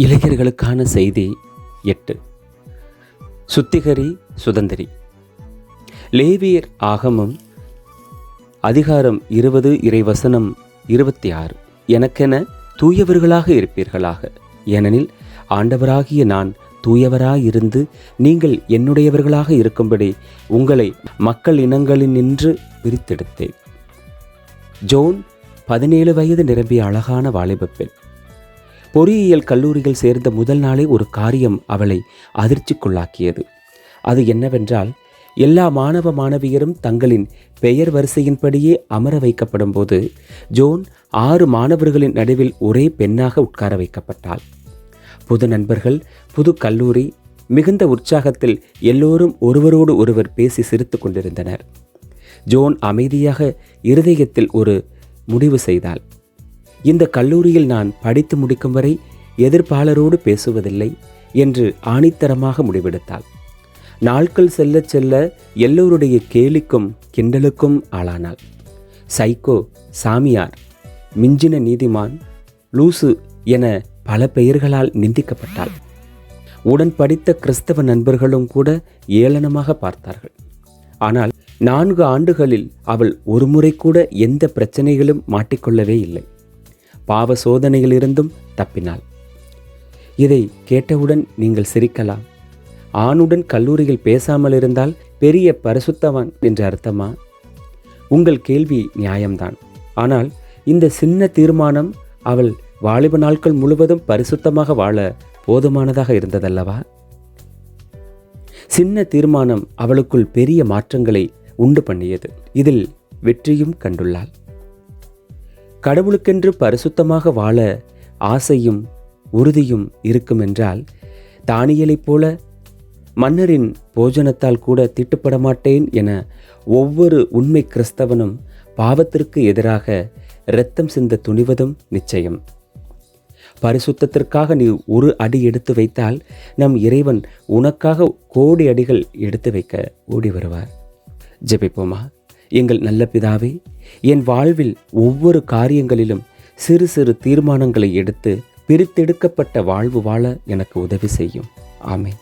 இளைஞர்களுக்கான செய்தி எட்டு. சுத்திகரி சுதந்திரி. லேவியர் ஆகமம் அதிகாரம் இருபது இறைவசனம் இருபத்தி ஆறு எனக்கென தூயவர்களாக இருப்பீர்களாக. ஏனெனில் ஆண்டவராகிய நான் தூயவராயிருந்து நீங்கள் என்னுடையவர்களாக இருக்கும்படி உங்களை மக்கள் இனங்களில் நின்று பிரித்தெடுத்தேன். ஜோன் பதினேழு வயது நிரம்பிய அழகான வாலிபப் பெண். பொறியியல் கல்லூரியில் சேர்ந்த முதல் நாளே ஒரு காரியம் அவளை அதிர்ச்சிக்குள்ளாக்கியது. அது என்னவென்றால் எல்லா மாணவ மாணவியரும் தங்களின் பெயர் வரிசையின்படியே அமர வைக்கப்படும் போது ஜோன் ஆறு மாணவர்களின் நடுவில் ஒரே பெண்ணாக உட்கார வைக்கப்பட்டாள். புது நண்பர்கள் புது கல்லூரி மிகுந்த உற்சாகத்தில் எல்லோரும் ஒருவரோடு ஒருவர் பேசி சிரித்துக் கொண்டிருந்தனர். ஜோன் அமைதியாக இருதயத்தில் ஒரு முடிவு செய்தாள். இந்த கல்லூரியில் நான் படித்து முடிக்கும் வரை எதிர்ப்பாளரோடு பேசுவதில்லை என்று ஆணித்தரமாக முடிவெடுத்தாள். நாட்கள் செல்லச் செல்ல எல்லோருடைய கேலிக்கும் கிண்டலுக்கும் ஆளானாள். சைக்கோ சாமியார் மிஞ்சின நீதிமான் லூசு என பல பெயர்களால் நிந்திக்கப்பட்டாள். உடன் படித்த கிறிஸ்தவ நண்பர்களும் கூட ஏளனமாக பார்த்தார்கள். ஆனால் நான்கு ஆண்டுகளில் அவள் ஒருமுறை கூட எந்த பிரச்சனைகளும் மாட்டிக்கொள்ளவே இல்லை. பாவ சோதனையிலிருந்தும் தப்பினாள். இதை கேட்டவுடன் நீங்கள் சிரிக்கலாம். ஆணுடன் கல்லூரியில் பேசாமல் இருந்தால் பெரிய பரிசுத்தவான் என்று அர்த்தமா? உங்கள் கேள்வி நியாயம்தான். ஆனால் இந்த சின்ன தீர்மானம் அவள் வாலிப நாட்கள் முழுவதும் பரிசுத்தமாக வாழ போதுமானதாக இருந்ததல்லவா? சின்ன தீர்மானம் அவளுக்குள் பெரிய மாற்றங்களை உண்டு பண்ணியது. இதில் வெற்றியும் கண்டுள்ளாள். கடவுளுக்கென்று பரிசுத்தமாக வாழ ஆசையும் உறுதியும் இருக்கும் என்றால் தானியலைப் போல மன்னரின் போஜனத்தால் கூட திட்டுப்பட மாட்டேன் என ஒவ்வொரு உண்மை கிறிஸ்தவனும் பாவத்திற்கு எதிராக இரத்தம் சிந்த துணிவதும் நிச்சயம். பரிசுத்தத்திற்காக நீ ஒரு அடி எடுத்து வைத்தால் நம் இறைவன் உனக்காக கோடி அடிகள் எடுத்து வைக்க ஓடி வருவார். ஜெபிப்போமா? எங்கள் நல்ல பிதாவே என் வாழ்வில் ஒவ்வொரு காரியங்களிலும் சிறு சிறு தீர்மானங்களை எடுத்து பிரித்தெடுக்கப்பட்ட வாழ்வு வாழ எனக்கு உதவி செய்யும். ஆமேன்.